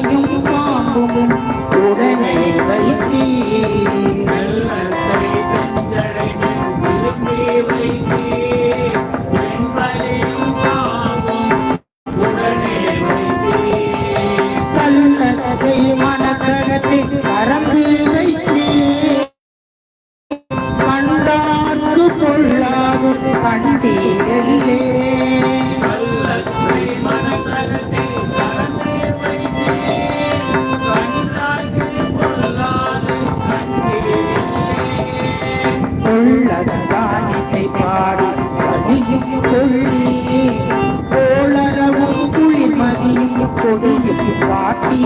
தேனும் பாம்பும் உடனே வைத்தீ நல்லத்தை சென்றடைந்த விரும்பி கண்டீரல்லே. பதியும் கோளரவும் குளிர்மதியும் கொடியும் பாட்டி.